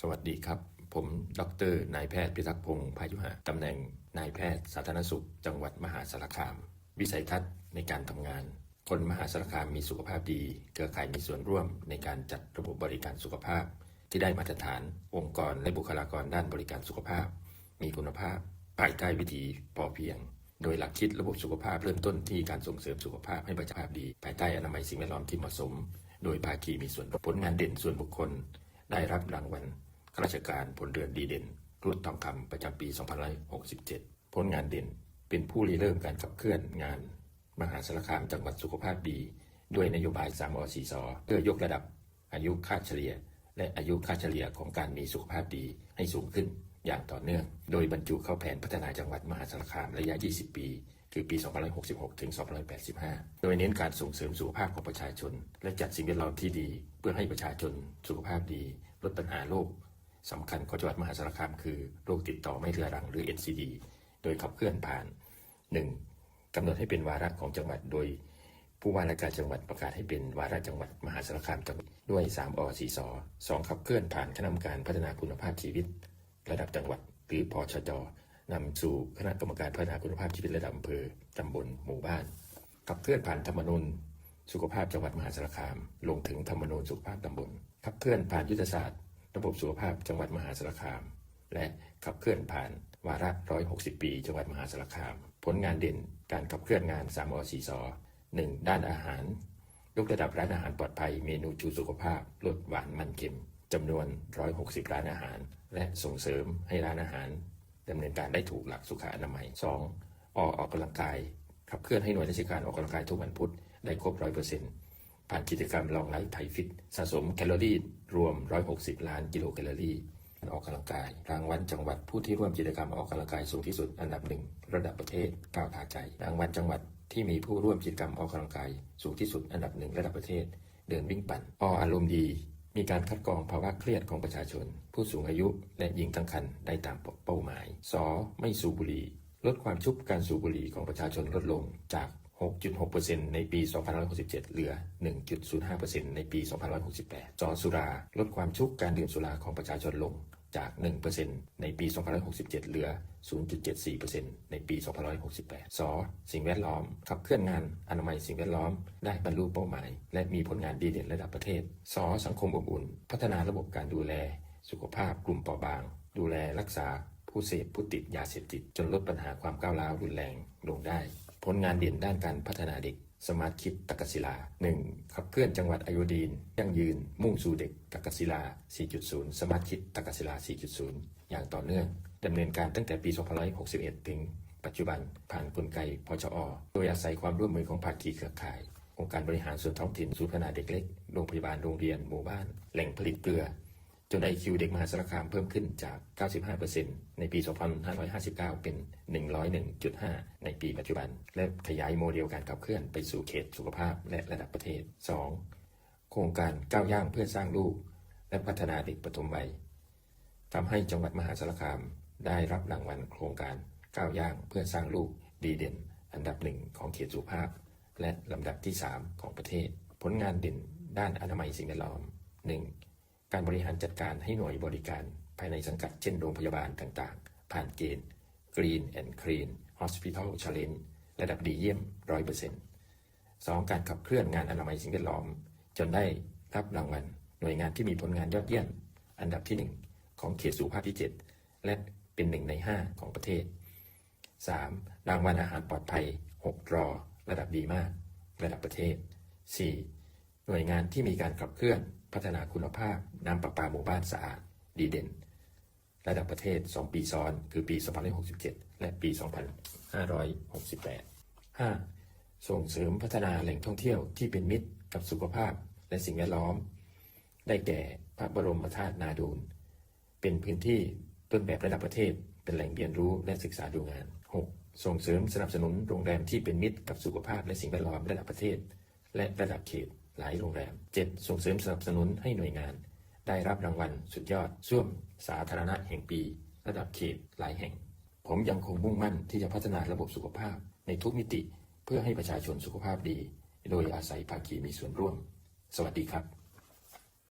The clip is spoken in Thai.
สวัสดีครับ ผม ดร นายแพทย์พิทักษ์พงศ์พายุหะตำแหน่งนายแพทย์สาธารณสุข จังหวัดมหาสารคาม วิสัยทัศน์ในการทำงาน คนมหาสารคามมีสุขภาพดี เครือข่ายมีส่วนร่วมในการจัดระบบบริการสุขภาพ ที่ได้มาตรฐาน องค์กรและบุคลากรด้านบริการสุขภาพ มีคุณภาพภายใต้วิธีพอเพียง โดยหลักคิดระบบสุขภาพเริ่มต้นที่การส่งเสริมสุขภาพให้ประชาชนดี ภายใต้อนามัยสิ่งแวดล้อมที่เหมาะสม โดยภาคีมีส่วนผลงานเด่นส่วนบุคคล ได้รับรางวัล ข้าราชการผลเรือนดีเด่นรุ่นทองคำประจำปี 2567 ผลงานเด่น เป็นผู้ริเริ่มการขับเคลื่อนงาน มหาสารคามจังหวัดสุขภาพดี ด้วยนโยบาย 3อ4สเพื่อยกระดับ อายุค่าเฉลี่ย และอายุค่าเฉลี่ยของการมีสุขภาพดีให้สูงขึ้น อย่างต่อเนื่อง โดยบรรจุเข้าแผนพัฒนาจังหวัดมหาสารคามระยะ 20 ปีคือปี 2566 ถึง 2585 โดยเน้นการส่งเสริมสุขภาพของประชาชน และจัดสิ่งแวดล้อมที่ดี เพื่อให้ประชาชนสุขภาพดี ลดปัญหาโรค สำคัญของจังหวัดมหาสารคามคือโรคติดต่อไม่เรื้อรังหรือ NCD โดยขับเคลื่อนผ่าน 1. กำหนดให้เป็นวาระของจังหวัดโดย ผู้ว่าราชการจังหวัดประกาศให้เป็นวาระจังหวัดมหาสารคามจังหวัดด้วย 3อ4สอ2ขับเคลื่อนผ่านคณะกรรมการพัฒนาคุณภาพชีวิต ระดับจังหวัดหรือพอชจนำสู่คณะกรรมการพัฒนาคุณภาพชีวิตระดับอำเภอตำบลหมู่บ้านขับเคลื่อนผ่านธรรมนูญสุขภาพจังหวัดมหาสารคาม ลงถึงธรรมนูญสุขภาพตำบลขับเคลื่อนผ่านยุทธศาสตร์ ระบบสุขภาพจังหวัดมหาสารคาม และขับเคลื่อนผ่านวาระ 160 ปี จังหวัดมหาสารคาม ผลงานเด่นการขับเคลื่อนงาน 3อ4ส1ด้านอาหาร ยกระดับร้านอาหารปลอดภัยเมนูชูสุขภาพลดหวานมันเค็มจำนวน 160 ร้านอาหาร และส่งเสริมให้ร้านอาหารดำเนินการได้ถูกหลักสุขอนามัย 2. ออกออกกำลังกาย ขับเคลื่อนให้หน่วยราชการออกกำลังกายทุกวันพุธได้ครบ100% ผ่านกิจกรรมลองไลฟ์ไทยฟิต สะสมแคลอรี่รวม 160 ล้านกิโลแคลอรี่การออกกำลังกาย รางวัลจังหวัดผู้ที่ร่วมกิจกรรมออกกำลังกายสูงที่สุดอันดับหนึ่งระดับประเทศก้าวขาใจ รางวัลจังหวัดที่มีผู้ร่วมกิจกรรมออกกำลังกายสูงที่สุดอันดับหนึ่งระดับประเทศ เดินวิ่งปั่นออารมณ์ดี มีการคัดกรองภาวะเครียดของประชาชน ผู้สูงอายุและหญิงตั้งครรภ์ได้ตามเป้าหมายสไม่สูบบุหรี่ลดความชุบการสูบบุหรี่ของประชาชนลดลงจาก 6.6%ในปี 2567 เหลือ 1.05%ในปี 2568 จอสุรา ลดความชุบการดื่มสุราของประชาชนลงจาก 1%ในปี 2567 เหลือ 0.74%ในปี 2568 ส สิ่งแวดล้อม ขับเคลื่อนงานอนามัยสิ่งแวดล้อม ได้บรรลุเป้าหมาย และมีผลงานดีเด่นระดับประเทศ ส สังคมอบอุ่น พัฒนาระบบการดูแล สุขภาพกลุ่มเปราะบาง ดูแลรักษา ผู้เสพผู้ติดยาเสพติด จนลดปัญหาความก้าวร้าวรุนแรงลงได้ ผลงานเด่นด้านการพัฒนาเด็ก สมาร์ทคิดตักกศิลา 1. ขับเคลื่อนจังหวัดอโยดีนยั่งยืน มุ่งสู่เด็กตักกศิลา 4.0 สมาร์ทคิดตักกศิลา 4.0 อย่างต่อเนื่องดำเนินการตั้งแต่ปี 2561 ถึง ปัจจุบันผ่านกลไกพชอ โดยอาศัยความร่วมมือของภาคีเครือข่ายองค์การบริหารส่วนท้องถิ่นศูนย์พัฒนาเด็กเล็ก โรงพยาบาล โรงเรียน หมู่บ้าน แหล่งผลิตเกลือ จนไอคิวเด็กมหาสารคามเพิ่มขึ้นจาก 95%ในปี 2559 เป็น 101.5 ในปีปัจจุบัน และขยายโมเดลการขับเคลื่อนไปสู่เขตสุขภาพและระดับประเทศ 2. โครงการก้าวย่างเพื่อสร้างลูก และพัฒนาเด็กปฐมวัยทำให้จังหวัดมหาสารคามได้รับรางวัลโครงการก้าวย่างเพื่อสร้างลูกดีเด่น อันดับหนึ่งของเขตสุขภาพ และลำดับที่ 3 ของประเทศ ผลงานเด่นด้านอนามัยสิ่งแวดล้อม 1. การบริหารจัดการให้หน่วยบริการภายในสังกัดเช่นโรงพยาบาลต่างๆ ผ่านเกณฑ์ Green and Clean Hospital Challenge ระดับดีเยี่ยม 100% 2. การขับเคลื่อนงานอนามัยสิ่งแวดล้อม จนได้รับรางวัลหน่วยงานที่มีผลงานยอดเยี่ยม อันดับที่ 1 ของเขตสุขภาพที่ 7 และเป็นหนึ่งใน 5 ของประเทศ 3. รางวัลอาหารปลอดภัย 6 รอ ระดับดีมาก ระดับประเทศ 4. หน่วยงานที่มีการขับเคลื่อน พัฒนาคุณภาพน้ำประปาหมู่บ้านสะอาดดีเด่น ระดับประเทศ 2 ปีซ้อน คือปี 2567 และปี 2568 5. ส่งเสริมพัฒนาแหล่งท่องเที่ยวที่เป็นมิตรกับสุขภาพและสิ่งแวดล้อม ได้แก่พระบรมธาตุนาดูลเป็นพื้นที่ต้นแบบระดับประเทศ เป็นแหล่งเรียนรู้และศึกษาดูงาน 6. ส่งเสริมสนับสนุนโรงแรมที่เป็นมิตรกับสุขภาพและสิ่งแวดล้อมระดับประเทศ และระดับเขต หลายโรงแรม 7. ส่งเสริมสนับสนุนให้หน่วยงาน ได้รับรางวัลสุดยอดส้วมสาธารณะแห่งปี ระดับเขตหลายแห่ง ผมยังคงมุ่งมั่นที่จะพัฒนาระบบสุขภาพในทุกมิติ เพื่อให้ประชาชนสุขภาพดี โดยอาศัยภาคีมีส่วนร่วม สวัสดีครับ